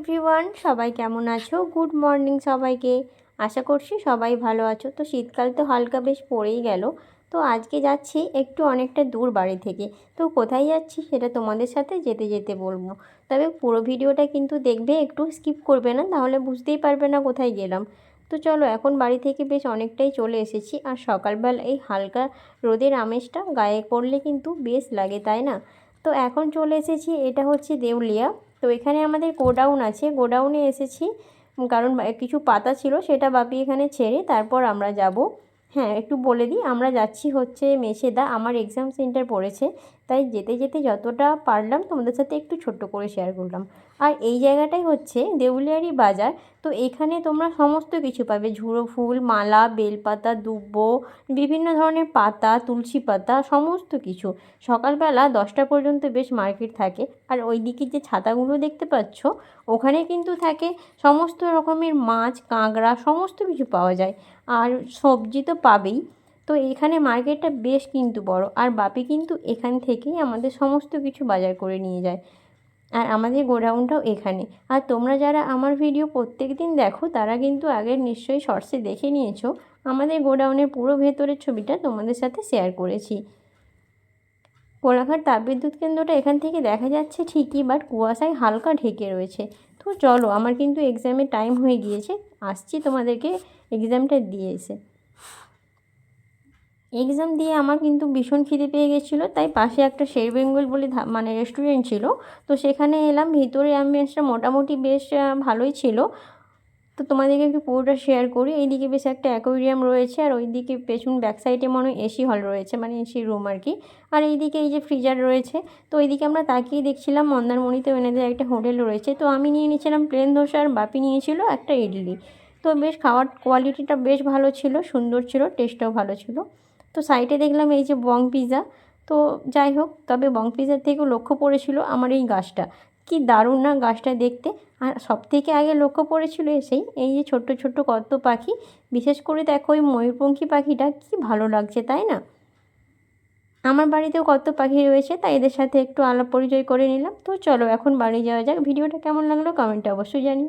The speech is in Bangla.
এভরিওয়ান সবাই কেমন আছো? গুড মর্নিং সবাইকে। আশা করছি সবাই ভালো আছো। তো শীতকাল তো হালকা বেশ পড়েই গেল। তো আজকে যাচ্ছি একটু অনেকটা দূর বাড়ি থেকে। তো কোথায় যাচ্ছি সেটা তোমাদের সাথে যেতে যেতে বলব। তবে পুরো ভিডিওটা কিন্তু দেখবে, একটু স্কিপ করবে না, তাহলে বুঝতেই পারবে না কোথায় গেলাম। তো চলো, এখন বাড়ি থেকে বেশ অনেকটাই চলে এসেছি। আর সকালবেলা এই হালকা রোদের আমেজটা গায়ে করলে কিন্তু বেশ লাগে, তাই না? তো এখন চলে এসেছি, এটা হচ্ছে দেউলিয়া। তো এখানে আমাদের গোডাউন আছে। গোডাউনে এসেছি। কারণ কিছু পাতা ছিল, সেটা বাপি এখানে ছেড়ে তারপর আমরা যাব। হ্যাঁ একটু বলে দিই, আমরা যাচ্ছি হচ্ছে মেছেদা আমার এক্সাম সেন্টার পড়েছে। তাই যেতে যেতে যতটা পারলাম তোমাদের সাথে একটু ছোট্ট করে শেয়ার করলাম। আর এই জায়গাটাই হচ্ছে দেউলিয়ারি বাজার। তো এখানে তোমরা সমস্ত কিছু পাবে। ঝুড়ো ফুল, মালা, বেলপাতা, দুব্ব, বিভিন্ন ধরনের পাতা, তুলসী পাতা, সমস্ত কিছু। সকালবেলা দশটা পর্যন্ত বেশ মার্কেট থাকে। আর ওই দিকে যে ছাতাগুলো দেখতে পাচ্ছ, ওখানে কিন্তু থাকে সমস্ত রকমের মাছ, কাঁকড়া, সমস্ত কিছু পাওয়া যায়। আর সবজি তো পাবেই। তো এখানে মার্কেটটা বেশ কিন্তু বড়। আর বাপি কিন্তু এখান থেকেই আমাদের সমস্ত কিছু বাজার করে নিয়ে যায়। আর আমাদের গোডাউনটাও এখানে। আর তোমরা যারা আমার ভিডিও প্রত্যেক দিন দেখো, তারা কিন্তু আগের নিশ্চয়ই শর্টসে দেখে নিয়েছো। আমাদের গোডাউনের পুরো ভেতরের ছবিটা তোমাদের সাথে শেয়ার করেছি। কোলাঘাট তাপবিদ্যুৎ কেন্দ্রটা এখান থেকে দেখা যাচ্ছে ঠিকই বাট কুয়াশায় হালকা ঢেকে রয়েছে। তো চলো, আমার কিন্তু এক্সামের টাইম হয়ে গিয়েছে। আসছি তোমাদেরকে এক্সামটা দিয়ে এসে। এক্সাম দিয়ে আমার কিন্তু ভীষণ খিদে পেয়ে গেছিল, তাই পাশে একটা শের বেঙ্গল বলে মানে রেস্টুরেন্ট ছিল। তো সেখানে এলাম, ভিতরে অ্যাম্বিয়েন্সটা মোটামুটি বেশ ভালোই ছিল। তো তোমাদেরকে একটু পুরোটা শেয়ার করি। এইদিকে বেশ একটা অ্যাকোরিয়াম রয়েছে, আর ওইদিকে পেছন ব্যাক সাইডে মনে এসি হল রয়েছে মানে এসি রুম আর কি। আর এইদিকে এই যে ফ্রিজার রয়েছে, তো ওইদিকে আমরা তাকিয়ে দেখছিলাম মন্দারমণিতে এনাদের একটা হোটেল রয়েছে। তো আমি নিয়ে নিয়েছিলাম প্লেন ধোসা আর বাপি নিয়েছিল একটা ইডলি। তো বেশ খাওয়ার কোয়ালিটিটা বেশ ভালো ছিল, সুন্দর ছিল টেস্টটাও ভালো ছিল। তো সাইডে দেখলাম এই যে বং পিজা তো যাই হোক, তবে বং পিজার থেকেও লক্ষ্য পড়েছিল আমার এই গাছটা। কি দারুণ না গাছটা দেখতে। আর সব থেকে আগে লক্ষ্য পড়েছিল এসেই এই যে ছোট্ট ছোট্ট কত পাখি। বিশেষ করে দেখো ওই ময়ূরপঙ্খী পাখিটা, কি ভালো লাগছে, তাই না? আমার বাড়িতেও কত পাখি রয়েছে, তাই এদের সাথে একটু আলাপ পরিচয় করে নিলাম। তো চলো এখন বাড়ি যাওয়া যাক। ভিডিওটা কেমন লাগল, কমেন্টে অবশ্যই জানি